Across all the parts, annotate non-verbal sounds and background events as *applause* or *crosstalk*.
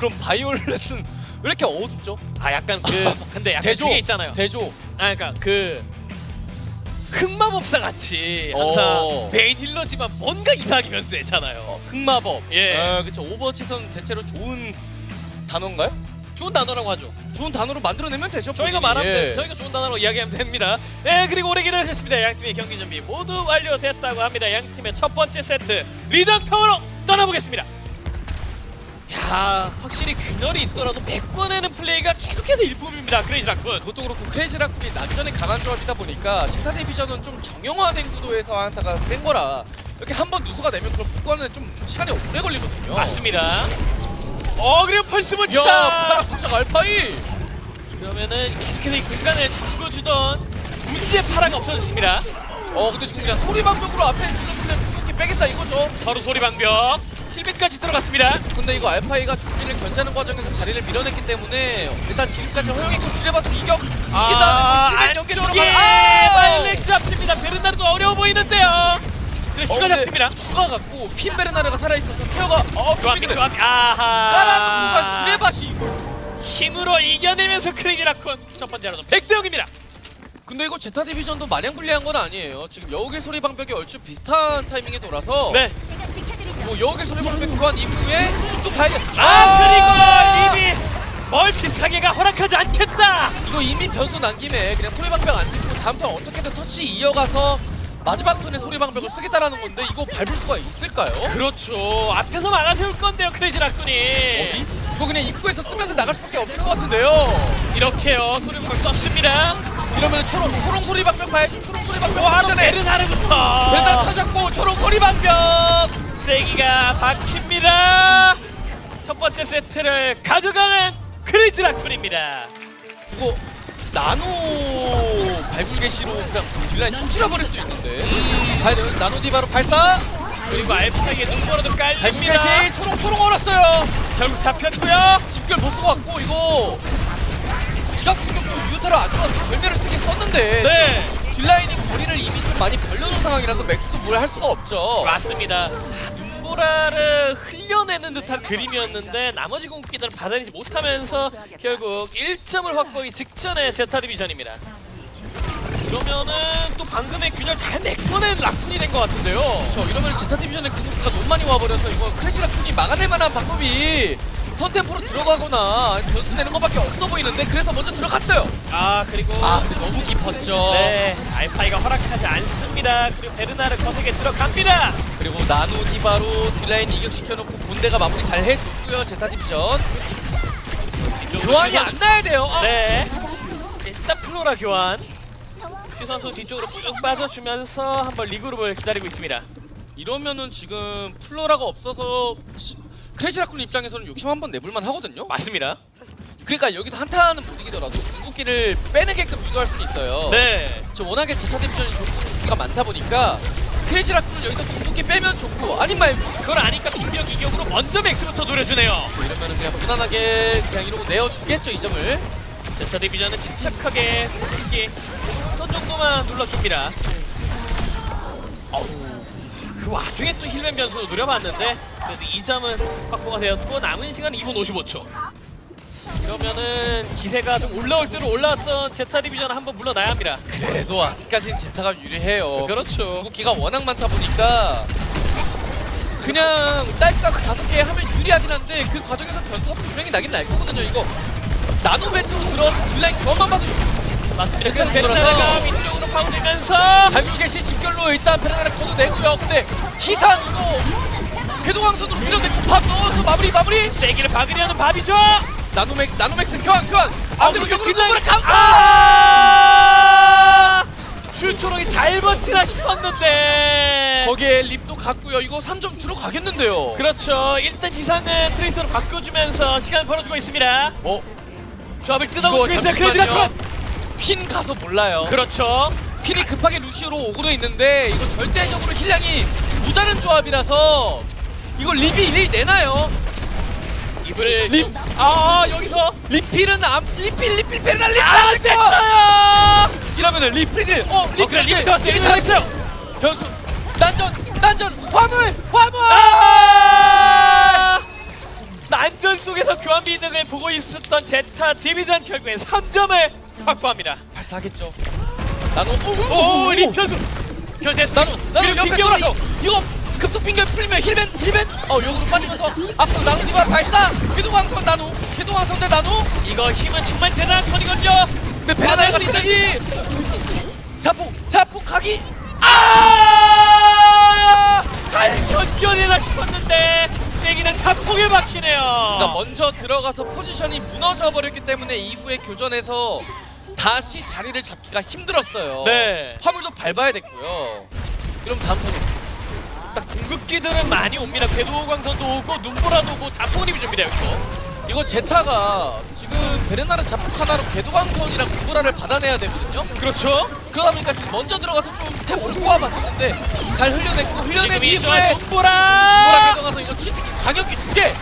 그럼 바이올렛은 왜 이렇게 어둡죠? 아 약간 그 *laughs* 근데 약간 대조 그게 있잖아요. 대조. 아 그러니까 그 흑마법사 같이 항상 어. 메인 힐러지만 뭔가 이상하게 변수되잖아요. 흑마법. 예. 아, 그렇죠. 오버워치선 대체로 좋은 단어인가요? 좋은 단어라고 하죠. 좋은 단어로 만들어내면 되죠. 저희가 본인이. 말하면 예. 돼. 저희가 좋은 단어로 이야기하면 됩니다. 네, 그리고 오래 기다리셨습니다. 양 팀의 경기 준비 모두 완료됐다고 합니다. 양 팀의 첫 번째 세트 리전 타워로 떠나보겠습니다. 야, 확실히 균열이 있더라도 메꿔내는 플레이가 계속해서 일품입니다. 크레이지 라쿤. 그것도 그렇고 크레이지 라쿤이 난전에 강한 조합이다 보니까 시타 디비전은 좀 정형화된 구도에서 한타가 센 거라 이렇게 한 번 누수가 되면 그럼 복구하는 좀 시간이 오래 걸리거든요. 맞습니다. 어, 그리고 펄스 야, 문차. 파라 부착 알파이. 그러면은 계속해서 이 공간을 잠궈주던 문제 파라가 없어졌습니다. 어, 근데 지금 그냥 소리 방벽으로 앞에 질러주면 궁극기 빼겠다 이거죠. 서로 소리 방벽. 힐백까지 들어갔습니다. 근데 이거 알파이가 중기를 견제하는 과정에서 자리를 밀어냈기 때문에 일단 지금까지 허용이 처치해봐서 이격 시킨 아, 연계 안쪽에 들어가. 아! 마일렉스 잡힙니다. 베르나르도 어려워 보이는데요. 그래 어, 추가 근데 잡힙니다. 추가 갖고 핀 베르나르가 살아있어서 케어가 어 좋았 중기는 좋았 아하. 깔아놓고가 지뢰밭이 이걸. 힘으로 이겨내면서 크레이지 라쿤 첫 번째 라운드 100대 0입니다. 근데 이거 제타 디비전도 마냥 불리한 건 아니에요. 지금 여우의 소리 방벽이 얼추 비슷한 타이밍에 돌아서 네. 뭐 여우의 소리 방벽 교환 이후에 또 봐야 돼. 아, 그리고 이미 멀티타게가 허락하지 않겠다. 이거 이미 변수 난 김에 그냥 소리 방벽 안 찍고 다음 턴 어떻게든 터치 이어가서 마지막 턴에 소리 방벽을 쓰겠다라는 건데 이거 밟을 수가 있을까요? 그렇죠. 앞에서 막아 세울 건데요, 크레이지 라쿤이. 어디? 이거 그냥 입구에서 쓰면서 나갈 수밖에 없을 것 같은데요. 이렇게요. 소리 방벽 썼습니다. 이러면 초록 초록 소리 방벽 봐야지. 초록 소리 방벽 바로 전에 베르나르부터. 일단 터졌고 초록 소리 방벽. 세기가 박힙니다. 첫 번째 세트를 가져가는 크레이지 라쿤입니다. 이거 나노 발굴개시로 그냥 딜라인 훔치려버릴 수도 있는데. 돼요. 나노 디바로 발사. 그리고 알파에게 눈보라도 깔립니다. 발굴개시 초록 얼었어요. 결국 잡혔고요. 집결 못 쓰고 왔고 이거 지각 충격도 유타로 안 좋아서 절멸을 쓰긴 썼는데 네, 딜라인이 거리를 이미 좀 많이 벌려놓은 상황이라서 맥스도 뭘 할 수가 없죠. 맞습니다. 눈보라를 흘려내는 듯한 그림이었는데 나머지 공기들은 받아내지 못하면서 결국 1점을 확보하기 직전의 제타 디비전입니다. 그러면은 또 방금의 균열 잘 메꿔낸 라쿤이 된 것 같은데요. 저 이러면 제타 디비전의 궁극기가 너무 많이 와버려서 이거 크래시 라쿤이 막아낼 만한 방법이 선템포로 들어가거나 아니면 변수 되는 것밖에 없어 보이는데 그래서 먼저 들어갔어요. 아 그리고 아 근데 너무 깊었죠. 네 알파이가 허락하지 않습니다. 그리고 베르나르 거세게 들어갑니다. 그리고 나노 디바로 딜라인 이격시켜놓고 본대가 마무리 잘 해줬고요 제타 디비전. 교환이 안 나야 돼요. 어. 네. 일단 플로라 교환. 슈 선수 뒤쪽으로 쭉 빠져주면서 한번 리그룹을 기다리고 있습니다. 이러면은 지금 플로라가 없어서 시- 크래시 라쿤 입장에서는 욕심 한번 내볼만 하거든요. 맞습니다. 그러니까 여기서 한타는 못 이기더라도 궁극기를 빼내게끔 유도할 수는 있어요. 네. 저 워낙에 제타 디비전이 좋은 궁극기가 많다 보니까 크래시 라쿤은 여기서 궁극기 빼면 좋고 아닌 말고 그걸 아니까 빈벽 이격으로 먼저 맥스부터 노려주네요. 이러면은 그냥 무난하게 그냥 이러고 내어주겠죠 이 점을. 제타 디비전은 침착하게 공기 선 정도만 눌러줍니다. 어우, 그 와중에 또 힐맨 변수 노려봤는데 그래도 2점은 확보가 되었고 남은 시간 2분 55초. 그러면은 기세가 좀 올라올 대로 올라왔던 제타 디비전 한번 물러나야 합니다. 그래도 아직까지는 제타가 유리해요. 그렇죠. 궁극기가 워낙 많다 보니까 그냥 딸깍 다섯 개 하면 유리하긴 한데 그 과정에서 변수가 분명히 나긴 날 거거든요. 이거 나노 벤트로 들어 딜라인 그것만 봐도 맞습니다. 괜찮은 그래서 베르나르가 거라서. 위쪽으로 파고들면서 발굴개시 집결로 일단 페르나라 쳐도 내고요. 근데 히탄 이거 궤도광선으로 밀어내고 밥 넣어서 마무리 마무리 세기를 박으려는 밥이죠. 나노맥 나노맥스 교환 교환 안 되고 그리고 역으로 딜라인- 뒷으로 카운터 아! 슈초롱이 잘 버티나 싶었는데. 거기에 립도 갔고요. 이거 3점 들어가겠는데요. 그렇죠. 일단 지상은 트레이서로 바꿔주면서 시간 벌어주고 있습니다. 어 조합을 이거 있어요. 크레디라 잠시만요. 컷. 핀 가서 몰라요. 그렇죠. 핀이 급하게 루시오로 오고도 있는데 이거 절대적으로 힐량이 모자른 조합이라서 이거 립이 일 내나요? 입을 립. 아 여기서 리필은 안 리필 리필 페르날 리필 아안 됐고 됐어요. 이러면은 리필을 어어 그래 리필. 리트 왔어요. 변수 난전 난전 화물 화물 아! 안전 속에서 교환 비등을 보고 있었던 제타 디비전 결국엔 3점을 확보합니다. 발사하겠죠. 나노 오, 리편수 교체스. 나노 나노 그리고 옆에 돌아서 이거 급속 빙결 풀리면 힐벤 힐벤 어 요거 빠지면서 앞으로 디바 발사 궤도광선 나노 궤도광선 대 나노 이거 힘은 정말 대단한 턴이거든요. 근데 베라나가 쓰레기 자폭 자폭하기 아잘 견뎌내나 싶었는데 세기는 잡폭에 막히네요. 그러니까 먼저 들어가서 포지션이 무너져 버렸기 때문에 이후에 교전에서 다시 자리를 잡기가 힘들었어요. 네. 화물도 밟아야 됐고요. 그럼 다음 턴 딱 궁극기들은 많이 옵니다. 궤도 광선도 오고 눈보라도 오고 자폭님이 줍니다 여기서. 이거 제타가 지금 베르나르 자폭 하나로 궤도광선이랑 구보라를 받아내야 되거든요. 그렇죠. 그러다 보니까 지금 먼저 들어가서 좀 템포를 꼬아봤었는데 잘 흘려냈고 흘려낸 지금 이후에 구보라 눈보라. 궤도광선 이거 치트키 가격이 두 개.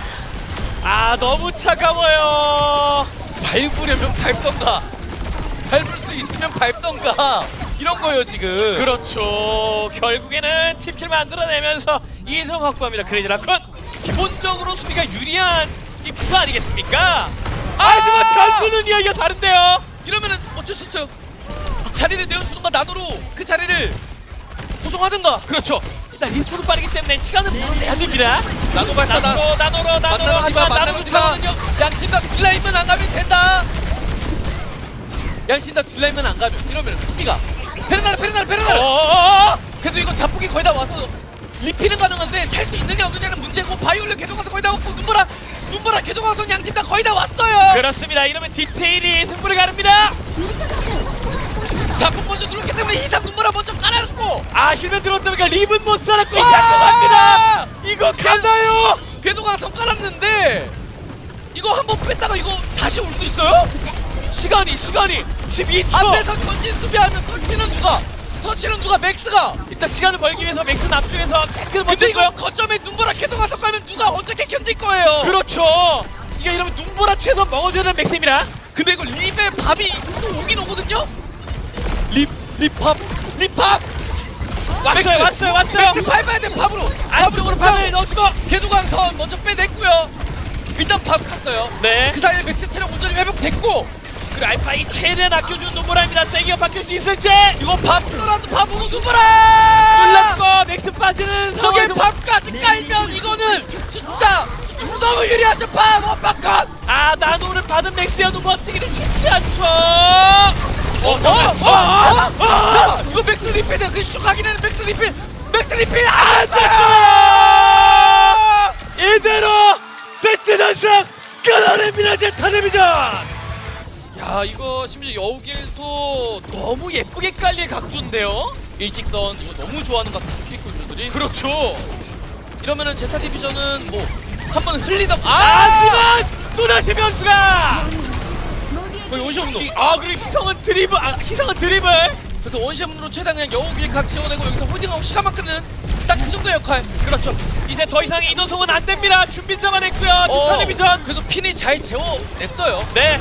아 너무 차가워요. 밟으려면 밟던가 밟을 수 있으면 밟던가 이런 거예요 지금 그렇죠. 결국에는 팀킬 만들어내면서 2점 확보합니다. 크레이지 라쿤. 기본적으로 수비가 유리한 이 구조 아니겠습니까? 하지만 변수는 이야기가 다른데요. 이러면은 어쩔 수 없어요 자리를 내어주던가 나노로 그 자리를 고정하든가 그렇죠. 일단 리스폰은 빠르기 때문에 시간은 내야 됩니다. 나노 발사 나 나노로 나노로 나노로 디바 하지만 만나는 나노로 디바 차거든요. 양팀 다 딜라이면 안 가면 된다 양팀 다 딜라이면 안 가면 이러면 수비가 페르나르 페르나르 페르나르 어어어. 그래도 이거 자폭이 거의 다 와서 리필은 가능한데 탈수 있느냐 없느냐는 문제고 바이올렛 개동화선 거의 다 왔고 눈보라 눈보라 개동화선 양팀 다 거의 다 왔어요 그렇습니다. 이러면 디테일이 승부를 가릅니다. 자폭 먼저 들어왔기 때문에 이상 눈보라 먼저 깔아놓고 아 힐맨 들어왔다 보니까 립은 못 살았고 이 아! 자꾸 갑니다. 이거 가나요? 궤도광선 깔았는데 이거 한번 뺐다가 이거 다시 올 수 있어요? 시간이 시간이 12초. 앞에서 전진 수비하면 터치는 누가? 터치는 누가? 맥스가 일단 시간을 벌기 위해서 맥스 앞쪽에서 태클 먼저 근데 이거 했고요. 거점에 눈보라 궤도광선 깔면 누가 어떻게 견딜 거예요? 그렇죠. 이게 이러면 눈보라 최선 먹어줘야 되는 맥스입니다. 근데 이거 립의 밥이 또 오긴 오거든요? 립, 립밥, 립밥! 왔어요, 왔어요, 왔어요. 맥스 밟아야 돼, 밥으로! 안쪽으로 팔을 넣어주고. 궤도광선 먼저 빼냈고요 일단 밥 갔어요 네. 그 사이에 맥스 체력 온전히 회복됐고 그리고 알파이 최대한 아껴주는 눈보라입니다. 세기가 바뀔 수 있을지. 이거 밥 플러라도 밥으로 누구라! 눌렀고 맥스 빠지는 저게 상황에서 밥까지 깔면 이거는 진짜 너무 유리하죠 밥! 원박컷! 아 나노를 받은 맥스여도 버티기는 쉽지 않죠. 어, 어. 어, 어, 어, 어, 이거 맥스 리필이야 그 슈가기 되는 맥스 리필 맥스 리필 안 됐어요! 이대로 세트 단상 끊어냅니다 제타레비전 야 이거 심지어 여우길도 너무 예쁘게 깔릴 각도인데요? 일직선 이거 너무 좋아하는 것 같은 키리코주들이. 그렇죠. 이러면은 제타 디비전은 뭐 한 번 흘리던 아! 하지만 또다시 변수가! 거의 원시업으로. 아 그리고 희성은 드리블 아 희성은 드리블! 그래서 원시업으로 최대한 그냥 여우길 각 지원하고 여기서 홀딩하고 시간만 끄는 딱 그 정도 역할. 그렇죠. 이제 더 이상 이동성은 안 됩니다. 준비 잡아냈고요. 제타레비전. 그래도 핀이 잘 재워냈어요. 네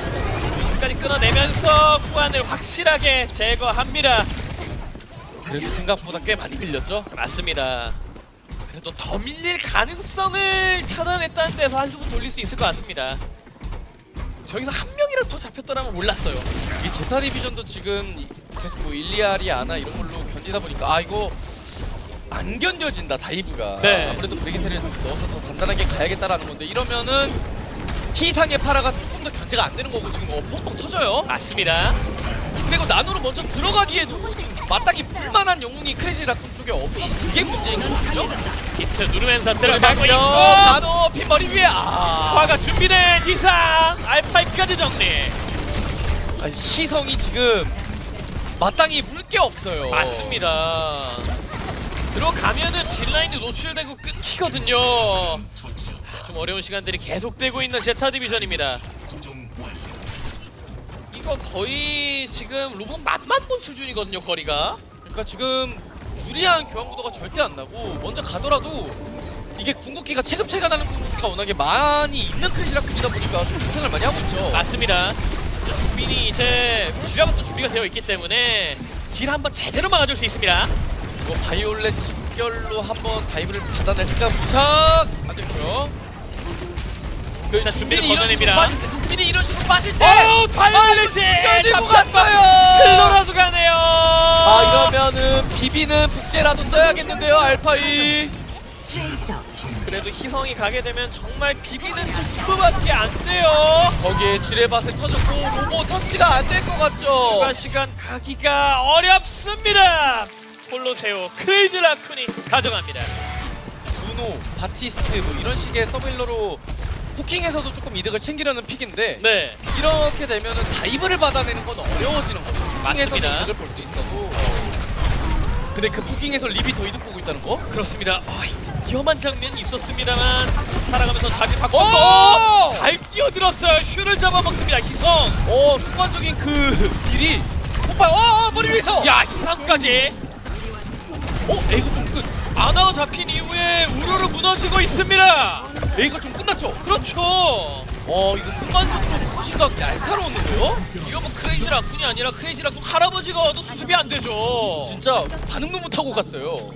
끝까지 끊어내면서 후안을 확실하게 제거합니다 그래도 생각보다 꽤 많이 밀렸죠 맞습니다. 그래도 더 밀릴 가능성을 차단했다는 데서 한 수분 돌릴 수 있을 것 같습니다. 저기서 한 명이라도 더 잡혔더라면 몰랐어요. 이 제타 디비전도 지금 계속 뭐 일리아리 아나 이런 걸로 견디다 보니까 아 이거 안 견뎌진다 다이브가 네. 아무래도 브레이크테를 넣어서 더 단단하게 가야겠다라는 건데 이러면은 희상의 파라가 조금 더 견제가 안 되는 거고 지금 어 펑펑 터져요 맞습니다. 그리고 나노로 먼저 들어가기에도 지금 마땅히 불만한 영웅이 크레이지 라쿤 쪽에 없이 그게 문제인 거거든요 히트 누르면서 들어가고 있고 나노 핀 머리 위에 아 화가 준비된 이상 알파이까지 정리. 아, 희성이 지금 마땅히 물 게 없어요 맞습니다. 들어가면은 딜라인이 노출되고 끊기거든요. 좀 어려운 시간들이 계속되고 있는 제타 디비전입니다. 이거 거의 지금 로봇 맛만 본 수준이거든요 거리가. 그러니까 지금 유리한 교환 구도가 절대 안 나고 먼저 가더라도 이게 궁극기가 체급차이가 나는 궁극기가 워낙에 많이 있는 크리시라 군이다 보니까 좀 고생을 많이 하고 있죠. 맞습니다. 준빈이 이제 주ля부터 준비가 되어 있기 때문에 길 한번 제대로 막아줄 수 있습니다. 이거 바이올렛 집결로 한번 다이브를 받아낼 생각 부착 안 됐고요. 그 일단 준비를 준빈이 이런 식으로 걷어냅니다. 빠질 때 이런 식으로 빠질 때 오 파이널레시 가지고 갔어요. 클로라도 가네요. 아 이러면은 비비는 북제라도 써야겠는데요 알파이. 그래도 희성이 가게 되면 정말 비비는 정도밖에 안 돼요. 거기에 지뢰밭에 터졌고 로보 터치가 안 될 것 같죠. 추가 시간 가기가 어렵습니다. 홀로세오 크레이지 라쿤이 가져갑니다. 주노, 바티스트 뭐 이런 식의 서빌러로 포킹에서도 조금 이득을 챙기려는 픽인데 네, 이렇게 되면은 다이브를 받아내는 건 어려워지는 거죠. 포킹에서도 맞습니다. 이득을 볼 수 있어도. 근데 그 포킹에서 립이 더 이득 보고 있다는 거? 그렇습니다. 아, 위험한 장면이 있었습니다만 살아가면서 자리를 오! 바꿨고 잘 뛰어들었어요. 슈를 잡아먹습니다. 희성. 어 순간적인 그 딜이 폭발. 어, 어 머리 위에서. 야 희성까지. 어 에이거 좀 끝. 아나가 잡힌 이후에 우르르 무너지고 있습니다. 에이거 좀 끝났죠. 그렇죠. 어 이거 순간적으로 포신각 날카로웠는데요. 이거 뭐 크레이지 라쿤이 아니라 크레이지 라쿤 할아버지가 와도 수습이 안 되죠. 진짜 반응도 못 하고 갔어요.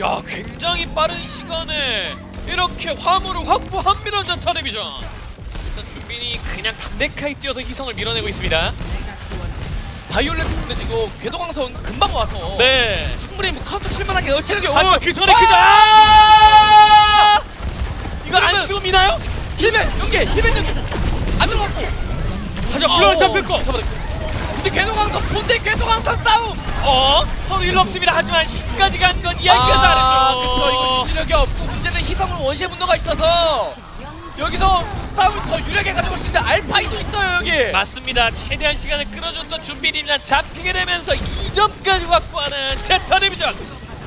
야 굉장히 빠른 시간에 이렇게 화물을 확보합니다 전타 데비전 일단 준빈이 그냥 담백하게 뛰어서 희성을 밀어내고 있습니다 바이올렛 근데 지금 궤도광선 금방 와서 네. 충분히 뭐 카운터 칠만하게 얼체력이 하지만 어, 그 전에 아! 그다 이걸 안 그러면- 쓰고 미나요? 힐맨 연계 힐맨 연계 안 들어갔고. 하지만 어, 불을 어, 거 잡아냈고. 근데 궤도광선 본대 궤도광선 싸움! 어? 서로 일 없습니다. 하지만 10까지 간 건 이야기가 아 다르죠 그쵸. 이거 유지력이 없고 문제는 희성을 원시의 분노가 있어서 여기서 싸움을 더 유리하게 가져갈 수 있는데 알파이도 있어요 여기. 맞습니다. 최대한 시간을 끌어줬던 준비님이랑 잡히게 되면서 2점까지 확보하는 제타 데비전.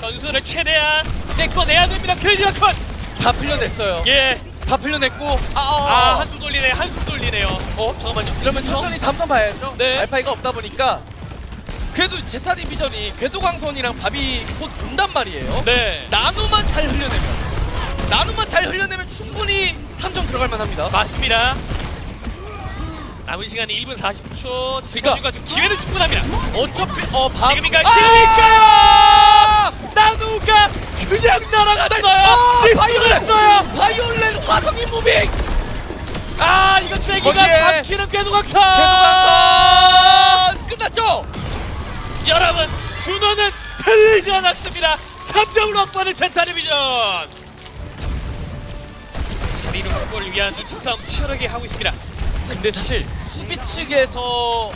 선수를 최대한 뺏어내야 됩니다. 크레이지 라콘 다 풀려냈어요. 예. 다 풀려냈고 아, 아, 아 아. 한숨 돌리네. 한숨 돌리네요. 어 잠깐만요. 이러면 천천히 다음선 봐야죠. 네. 알파이가 없다 보니까 그래도 제타 디비전이 궤도광선이랑 밥이 곧 온단 말이에요. 네. 나노만 잘 흘려내면 나노만 잘 흘려내면 충분히 3점 들어갈 만합니다. 맞습니다. 남은 시간이 1분 40초. 그러니까- 지금 기회는 충분합니다. 어차피 어 밥. 지금인가? 아! 지금일까요? 나누가 그냥 날아갔어요. 아, 리프트했어요. 바이올렛 화성인 무빙. 아 이거 거기에 박히는 궤도각선! 궤도광선! 끝났죠. 여러분 준호는 틀리지 않았습니다. 3점으로 확보하는 젠타리비전 자리를 확보를 위한 눈치 싸움 치열하게 하고 있습니다 근데 사실 수비 측에서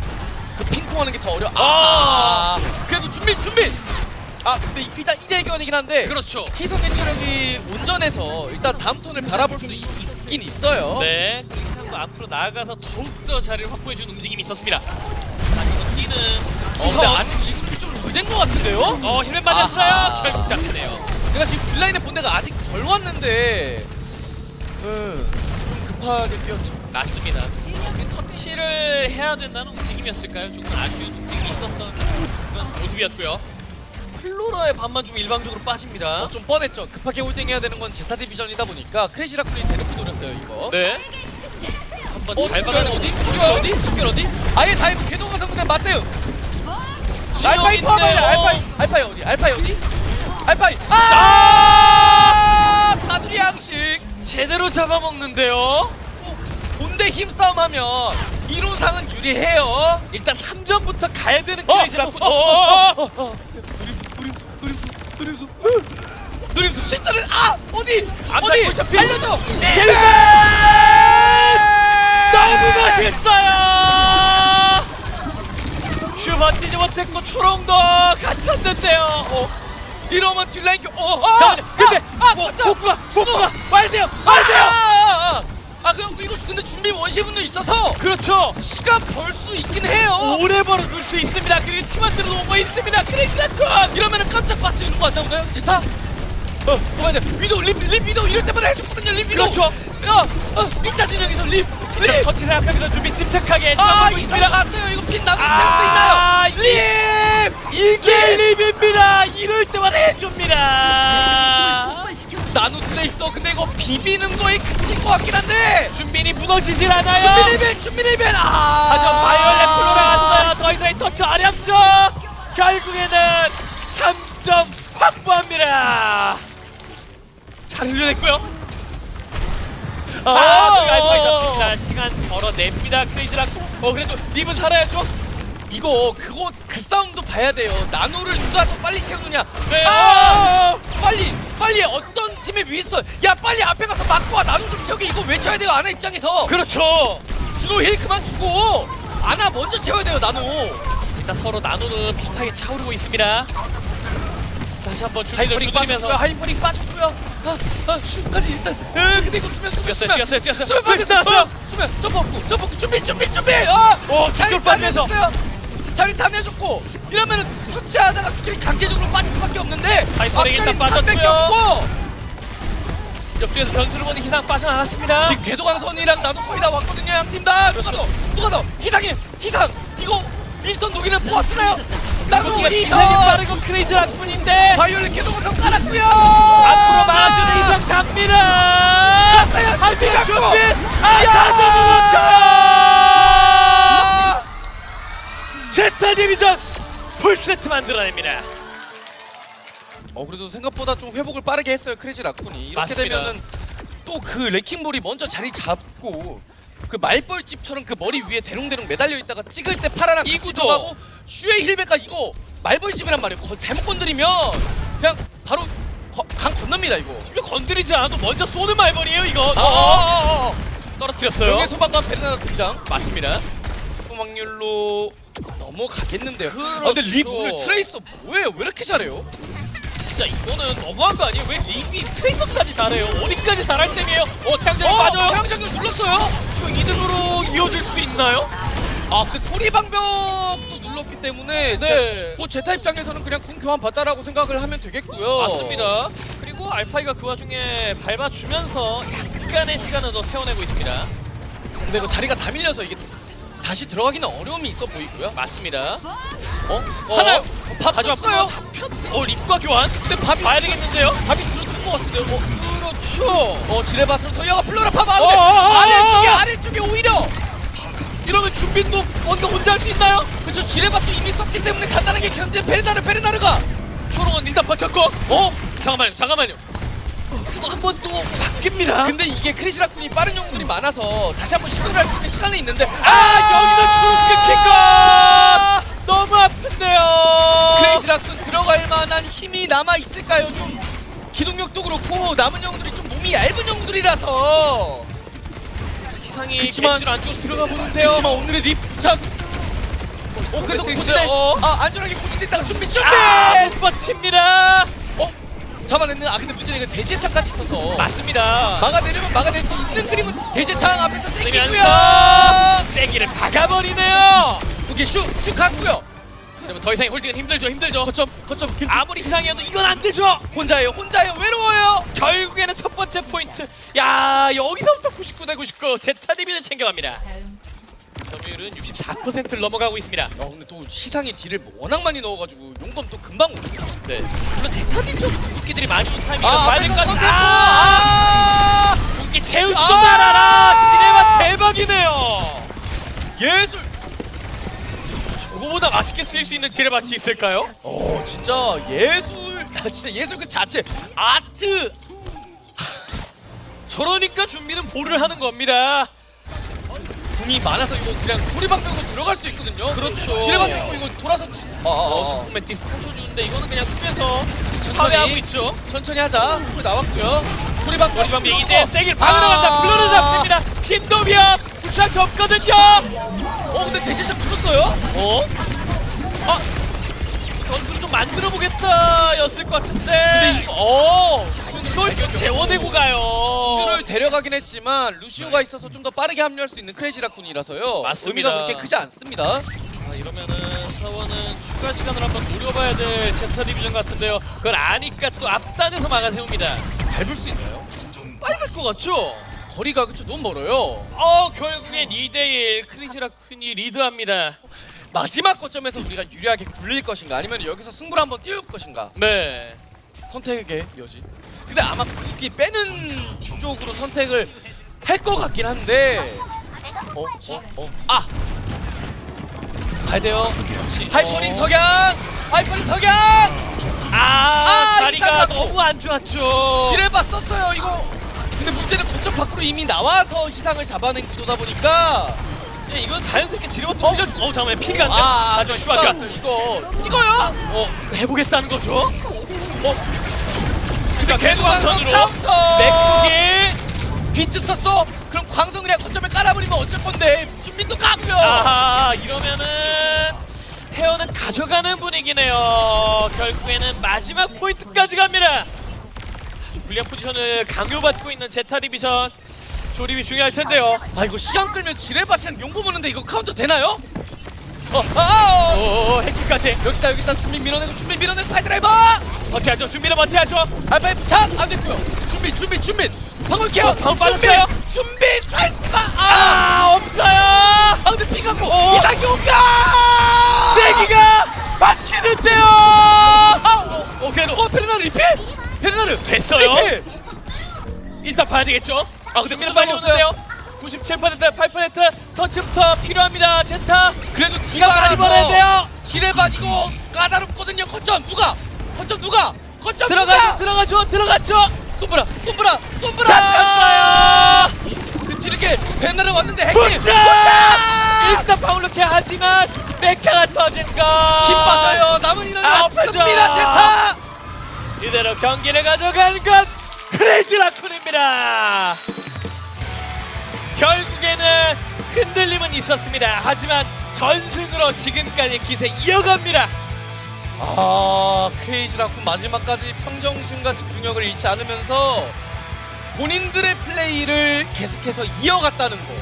그 핑퐁하는 게 더 어려. 아. 그래도 준비 준비. 아 근데 일단 이대견이긴 한데. 그렇죠 희성의 체력이 온전해서 일단 다음 턴을 바라볼 수 있, 긴 있어요. 네, 그 이상도 앞으로 나아가서 더욱더 자리를 확보해준 움직임이 있었습니다. 자, 이거 뛰는 어, 희성. 근데 아직 리그룹이 좀덜된것 같은데요? 어, 힐맨 맞았어요. 아하. 결국 잡히네요. 내가 지금 딜라인의 본대가 아직 덜 왔는데 음, 좀 급하게 뛰었죠. 맞습니다. 그 터치를 해야 된다는 움직임이었을까요? 조금 아쉬운 움직임이 있었던 그런 모습이었고요. 클로라의 반만 좀 일방적으로 빠집니다. 어, 좀 뻔했죠. 급하게 홀딩해야 되는 건 제타 디비전이다 보니까 크래시라쿨이 대놓고 노렸어요 이거. 네. 한번 어, 잘 박아서 어디? 집결 어디? 집결 어디? 아예 잘 궤도가 성공대 맞대요. 알파이 포함하냐? 진영인데요. 알파이 알파이 어디? 알파이 어디? 알파이 아! 다두리 양식. 제대로 잡아먹는데요. 본대 힘싸움하면 이론상은 유리해요. 일단 3점부터 가야 되는 어, 크레이지라군. 어, 어, 어, 어. 누림수, 누림수, 누림수, 누림수. 누림수 실제는 아 어디 어디. 알려줘. 힐맨! 너무 맛있어요. 슈퍼 뛰지 못했고 초롱도 갇혔는데요. 어, 이러면 딜라인 교. 어, 아, 잠깐만요. 근데 아, 뭐, 맞다. 복구가 복구가 준호. 말돼요 아, 말 돼요. 아, 아, 아. 아 그럼 이거 근데 준비 원시분도 있어서 그렇죠. 시간 벌 수 있긴 해요. 오래 벌어둘 수 있습니다. 그리고 팀한테도 오고 있습니다. 크레이지라군. 이러면은 깜짝 봤을 이런 거안 나오나요? 제타? 어, 그만해. 위도 립, 립 위도 이럴 때마다 해줬거든요. 립 위도. 그렇죠. 야, 어, 립자 진영에서 립, 립. 터치 생각하면서 준비 침착하게 아, 이상 있습니다. 났어요. 이거 핀 났을 아, 수 있나요? 립! 이게 립입니다. 이럴 때마다 해줍니다. 나노 트레이서 근데 이거 비비는 거에 그칠 것 같긴 한데. 준빈이 무너지질 않아요. 준비 레벨, 준비 레벨. 아. 하지만 바이올렛 플로라 왔어요. 더 이상의 터치 어렵죠. 결국에는 3점 확보합니다. 잘 흘려냈고요. 아, 그 알파이 잡힙니다. 시간 벌어냅니다. 크레이지랑. 어, 그래도 립은 살아야죠. 이거 그거 그 싸움도 봐야 돼요. 나노를 누가 더 빨리 채우느냐. 네. 아! 어! 빨리 빨리 어떤 팀의 위스턴 야 빨리 앞에 가서 막고 와 나노 좀 채우게 이거 외쳐야 돼요 아나 입장에서 그렇죠. 주로 힐 그만 주고 아나 먼저 채워야 돼요 나노 일단 서로 나노는 비슷하게 차오르고 있습니다. 다시 한번 준비를 하이퍼링 두드리면서 빠졌고요 하이퍼링 빠졌고요 아, 아 슛까지 일단 에 근데 이거 수면 수면 뛰었어요, 수면 뛰었어요, 뛰었어요. 수면 빠졌어 나왔어요. 어, 수면 점프 없고 점프 없고 준비 준비 준비 아 오, 뒷골 다 빠지면서. 내줬어요 자리 다 내줬고 이러면은 터치하다가 스킬이 강제적으로 빠질 수밖에 없는데 일단 앞자리 탑 빠졌고요. 뺏겼고 옆쪽에서 변수를 보니 희상 빠져나갔습니다. 지금 궤도관 선이랑 나도 거의 다 왔거든요 양팀다 누가 더 누가 더 희상이 희상 이거 윈스턴 녹이는 보았나요? 나도 리더 굉장히 빠르고 크레이지 라쿤인데 바이올렛 궤도관 선 깔았고요 앞으로 막아주는 희상 잡니다. 갔어요 한팀 준비 아, 야! 다 잡아놓죠. 제타 디비전 풀 세트 만들어냅니다. 어 그래도 생각보다 좀 회복을 빠르게 했어요 크레이지 라쿤이 이렇게 맞습니다. 되면은 또 그 레킹볼이 먼저 자리 잡고 그 말벌집처럼 그 머리 위에 대롱대롱 매달려 있다가 찍을 때 파라랑 같이 이구도. 들어가고 슈의 힐베가 이거 말벌집이란 말이에요 거- 잘못 건드리면 그냥 바로 거- 강 건넙니다 이거 이거 건드리지 않아도 먼저 쏘는 말벌이에요 이거. 아, 어, 아, 아, 아. 떨어뜨렸어요. 여기 소방관 베르나다 등장 맞습니다. 소방률로 넘어가겠는데요 아 그렇죠. 근데 립 오늘 트레이서 뭐예요 왜 이렇게 잘해요? 진짜 이거는 너무한 거 아니에요? 왜 립이 트레이서까지 잘해요? 어디까지 잘할 셈이에요? 어 태양장이 어 빠져요. 태양장군 눌렀어요 이거 이득으로 이어질 수 있나요? 아 근데 소리 방벽도 눌렀기 때문에 네. 제, 뭐 제타 입장에서는 그냥 궁 교환 받다라고 생각을 하면 되겠고요. 맞습니다. 그리고 알파이가 그 와중에 밟아주면서 약간의 시간을 더 태워내고 있습니다. 근데 그 자리가 다 밀려서 이게 다시 들어가기는 어려움이 있어 보이고요. 맞습니다. 어? 어? 하나 밥 하지만 줬어요. 잡혔. 어 립과 교환. 근데 밥이 봐야 되겠는데요? 밥이 줄었을 것 같은데요. 어, 그렇죠. 어 지뢰밭으로 더여가 플로라 팝 어. 어, 어, 어, 아래쪽에 어. 아래쪽에 오히려 이러면 준빈도 뭔가 혼자 할 수 있나요? 그렇죠 지뢰밭도 이미 썼기 때문에 간단하게 견제 베르나르 베르나르가 초롱은 일단 버텼고. 어? 잠깐만요. 잠깐만요. 이거 한 번 또 바뀝니다. 근데 이게 크리시라쿤이 빠른 영웅들이 많아서 다시 한번 시도를 할 수 있는 시간이 있는데 아, 여기서 초록 끊긴 거 너무 아픈데요. 크레이지라쿤 들어갈 만한 힘이 남아 있을까요? 좀 기동력도 그렇고 남은 영웅들이 좀 몸이 얇은 영웅들이라서 기상이 그치만- 안쪽으로 들어가 보는데요. 그렇지만 오늘의 립착 어 그래서 네, 고지대 어. 아 안전하게 고지대다가 준비 준비 아, 못 버팁니다. 어 잡아냈는 아 근데 문제는 이거 대제창까지 있어서 맞습니다. 막아내려면 막아낼 수 있는 그리고 대제창 앞에서 땡기고요 쓰면서 세기를 박아버리네요. 두개 슛슛 갔고요 여러분 더 이상의 홀딩은 힘들죠, 힘들죠. 거점 거점 아무리 기상이어도 이건 안 되죠. 혼자예요 혼자예요 외로워요 결국에는 첫 번째 포인트. 야 여기서부터 99 대 99 제타 디비를 챙겨갑니다. 점유율은 64%를 넘어가고 있습니다. 어 근데 또 시상이 딜을 워낙 많이 넣어가지고 용검 또 금방 오거든요 네. 물론 제타 좀 궁극기들이 많이 준 타이밍이라서 아 앞에서 될것 선택 같아. 아 궁극기 채우지도 아! 말아라. 지뢰가 대박이네요. 예술 저거보다 맛있게 쓰일 수 있는 지뢰밭이 있을까요? 어 진짜 예술 아 진짜 예술 그 자체 아트 *laughs* 저러니까 준비는 볼을 하는 겁니다. 궁이 많아서 이거 그냥 소리방벽으로 들어갈 수도 있거든요 그렇죠. 지뢰밭도 있고 이거 돌아서 치... 아, 아, 어, 아. 조금만 디스 펼쳐주는데 이거는 그냥 쓰면서 천천히. 파괴하고 있죠. 천천히 하자 소리 나왔고요 소리방벽 머리방 이제 세길 박으러 간다. 블러를 잡습니다. 핀도비아 부착 접거든요. 어 근데 대제샷 불렀어요? 어? 아 전투를 좀 만들어 보겠다였을 것 근데 같은데 이거 어 이걸 재워내고 가요. 슈를 데려가긴 했지만 루시오가 있어서 좀 더 빠르게 합류할 수 있는 크레이지라쿤이라서요 맞습니다. 의미가 그렇게 크지 않습니다 아, 이러면은 사원은 추가 시간을 한번 노려봐야 될 제타 디비전 같은데요. 그걸 아니까 또 앞단에서 막아세웁니다. 밟을 수 있나요? 빨리 것 같죠? 거리가 그쵸 너무 멀어요 어 결국엔 2대1 크리지라쿤이 리드합니다. 마지막 거점에서 우리가 유리하게 굴릴 것인가 아니면 여기서 승부를 한번 띄울 것인가 네. 선택의 여지 근데 아마 궁극기 빼는 쪽으로 선택을 할 것 같긴 한데 어? 어? 어? 아! 가야 돼요. 하이퍼링 어. 석양! 하이퍼링 석양! 아, 아, 자리가 이상하고. 너무 안 좋았죠. 지뢰바 썼어요 이거 근데 문제는 거점 밖으로 이미 나와서 희상을 잡아낸 구도다 보니까 예, 이건 자연스럽게 지르면 어? 또 빌려주고 어 잠깐만 피가 안 돼. 아, 하지만 슈아가 이거 찍어요. 어 해보겠다는 거죠? 어, 그러니까 개구왕선으로 카운터. 맥북이 비트 썼어. 그럼 광성 그냥 거점에 깔아버리면 어쩔 건데 준비도 가고요. 아하 이러면은 헤어는 가져가는 분위기네요. 결국에는 마지막 포인트까지 갑니다. 불리한 포지션을 강요받고 있는 제타 디비전 조립이 중요할 텐데요. 아 이거 시간 끌면 지뢰밭이랑 용고 보는데 이거 카운터 되나요? 어, 아, 오 해킹까지 여기다 여기다 준비 밀어내고 준비 밀어내고 파이드라이버. 버텨야죠. 준비를 버텨야죠. 알파이브 차안 됐고요. 준비 준비 준비. 방울 케어. 어, 방울 빠졌어요? 준비, 준비 살수가. 아, 아 없어요. 아 근데 피 갖고 어. 이상이 온가. 세기가 막히는데요. 아, 어, 어 그래도 어 페르나르 리필? 페르나르 됐어요. 리필. 일단 봐야 되겠죠. 아 근데 또 빨리. 오는데요. 97% 8% 터치부터 필요합니다. 제타 그래도 시간 많이 벌어야 돼요. 지뢰밭 이거 까다롭거든요. 거점 누가? 거점 누가? 거점 들어가죠, 누가? 들어가죠, 들어갔죠. 솜브라, 솜브라, 솜브라. 잡혔어요. 그 이렇게 페르나르 왔는데 핵이! 일단 파울로케 하지만 메카가 터진 거. 힘 빠져요. 남은 인원이 아프죠. 없습니다. 제타. 이대로 경기를 가져가는 건 크레이지 라쿤입니다. 결국에는 흔들림은 있었습니다. 하지만 전승으로 지금까지 기세 이어갑니다. 아 크레이지 라쿤 마지막까지 평정심과 집중력을 잃지 않으면서 본인들의 플레이를 계속해서 이어갔다는 거.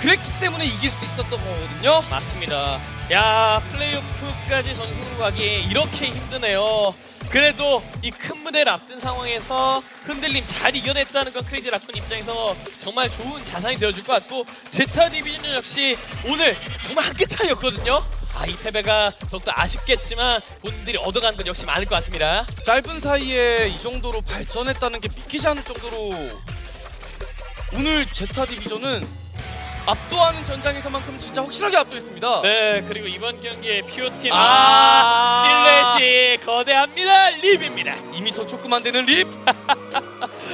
그랬기 때문에 이길 수 있었던 거거든요. 맞습니다. 야 플레이오프까지 전승으로 가기 이렇게 힘드네요. 그래도 이 큰 무대를 앞둔 상황에서 흔들림 잘 이겨냈다는 건 크레이지 라쿤 입장에서 정말 좋은 자산이 되어줄 것 같고 제타 디비전 역시 오늘 정말 한끗 차이였거든요. 아 이 패배가 더욱더 아쉽겠지만 본인들이 얻어간 건 역시 많을 것 같습니다. 짧은 사이에 이 정도로 발전했다는 게 믿기지 않을 정도로 오늘 제타 디비전은 압도하는 전장에서만큼 진짜 확실하게 압도했습니다. 네 그리고 이번 경기의 피오팀 아. 아 실내시 거대합니다 립입니다. 2m 조금 안 되는 립. *laughs*